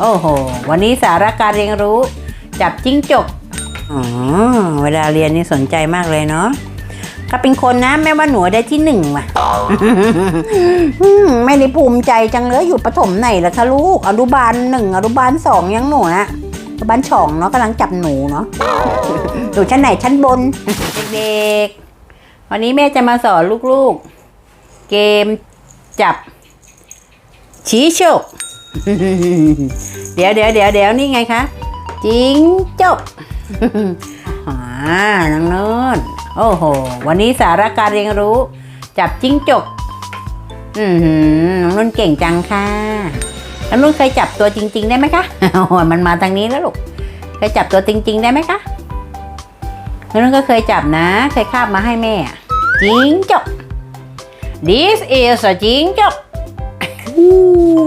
โอ้โห วันนี้สาระการเรียนรู้ จับจิ้งจก อ๋อ เวลาเรียนนี่สนใจมากเลยเนาะ ถ้าเป็นคนนะแม่ว่าหนูได้ที่หนึ่งว่ะอืมไม่ได้ภูมิใจจังเลยอยู่ประถมไหนล่ะคะลูก อนุบาลหนึ่งอนุบาลสองยังหนูนะอนุบาลสองเนาะกำลังจับหนูเนาะอยู่ชั้นไหนชั้นบน เด็กๆ วันนี้แม่จะมาสอนลูกๆ เกมจับชี้โชก เดี๋ยวเดี๋ยวเดี๋ยวเดี๋ยวนี่ไงคะจิงจกอ่าน้องนุ่นโอ้โห วันนี้สาระการเรียนรู้ จับจิ้งจก อือหือน้องนุ่นเก่งจังค่ะน้องนุ่นเคยจับตัวจริง ๆ ได้ไหมคะโอ้โหมันมาทางนี้แล้วลูกเคยจับตัวจริง ๆ ได้ไหมคะน้องนุ่นก็เคยจับนะ เคยคาบมาให้แม่จิ้งจก this is a จิ้งจก อู้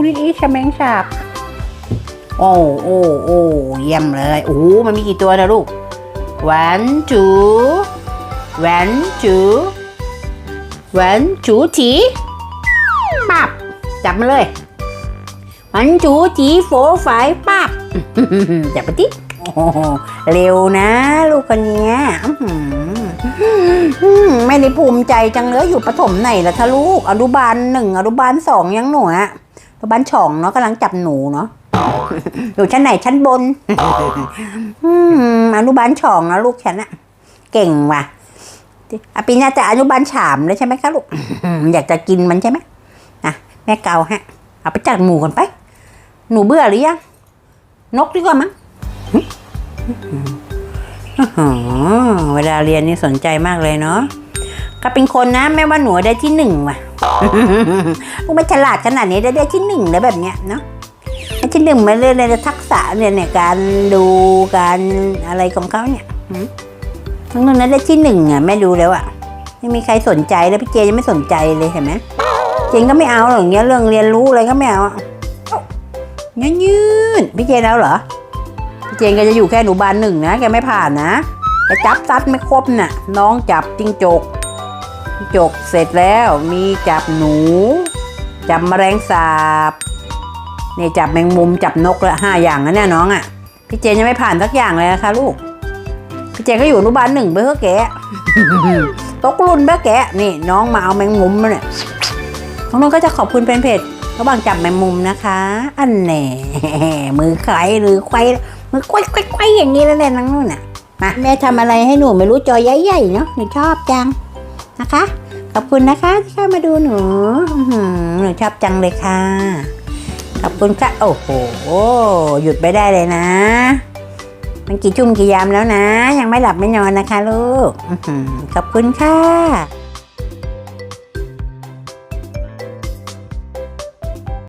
นี่อีชะแมงสาบโอ้โอ้โอ้เยี่ยมเลยโอ้มันมีกี่ตัวนะลูกวันจูวันจูวันจูจีปับจับมาเลย one two จี four five ปับจับไปที่ โอ้โหเร็วนะ ลูกคนนี้ยอื้อหืออืมไม่ได้ภูมิใจจังเลยอยู่ประถมไหนล่ะคะลูกอนุบาลหนึ่งอนุบาลสองยังหนูอะอนุบาลสองเนาะกำลังจับหนูเนาะอยู่ชั้นไหนชั้นบนอนุบาลสองนะลูกฉันอะเก่งว่ะอปีน่าจะอนุบาลสามเลยใช่ไหมคะลูกอยากจะกินมันใช่ไหมอะแม่เกาฮะ เอาไปจัดหมูก่อนไป หนูเบื่อหรือยังนกดีกว่ามั้ง เวลาเรียนนี่สนใจมากเลยเนาะถ้าเป็นคนนะแม่ว่าหนูได้ที่หนึ่งว่ะลูกไม่ฉลาดขนาดนี้ได้ได้ที่หนึ่งเลยแบบเนี้ยเนาะที่หนึ่งมาเรื่อยๆทักษะเนี่ยเนี่ยการดูการอะไรของเขาเนี่ยทั้งนั้นได้ที่หนึ่งอะแม่ดูแล้วอะไม่มีใครสนใจแล้วพี่เจยังไม่สนใจเลยเห็นไหมเจนก็ไม่เอาหรอกอย่างเงี้ยเรื่องเรียนรู้อะไรก็ไม่เอาอะเอ้ายืนยืนพี่เจแล้วเหรอ เจนก็จะอยู่แค่หนูบานหนึ่งนะ แกไม่ผ่านนะแกจับซัดไม่ครบน่ะ น้องจับจิงจกจิงจกเสร็จแล้วมีจับหนู จับแมลงสาบเนี่ยจับแมงมุมจับนกละห้าอย่างนะเนี่ยน้องอะ่ะ พี่เจนยังไม่ผ่านสักอย่างเลยนะคะลูก พี่เจนก็อยู่อนุบาลหนึ่งไปเพื่อแกตกรุ่นเพื่อแกนี่น้องมาเอาแมงมุมมาเนี่ยน้องๆก็จะขอบคุณเป็นเพจระหว่างจับแมงมุมนะคะ อันแหน่มือไขหรือไขว้ มันควยควยควยอย่างนี้แล้วแหละนังนู่นน่ะมาแม่ทำอะไรให้หนูไม่รู้จอใหญ่ๆเนาะหนูชอบจังนะคะ ขอบคุณนะคะที่เข้ามาดูหนูหนูชอบจังเลยค่ะ ขอบคุณค่ะโอ้โหหยุดไปได้เลยนะ มันกี่ชุ่มกี่ยามแล้วนะ ยังไม่หลับไม่นอนนะคะลูกขอบคุณค่ะ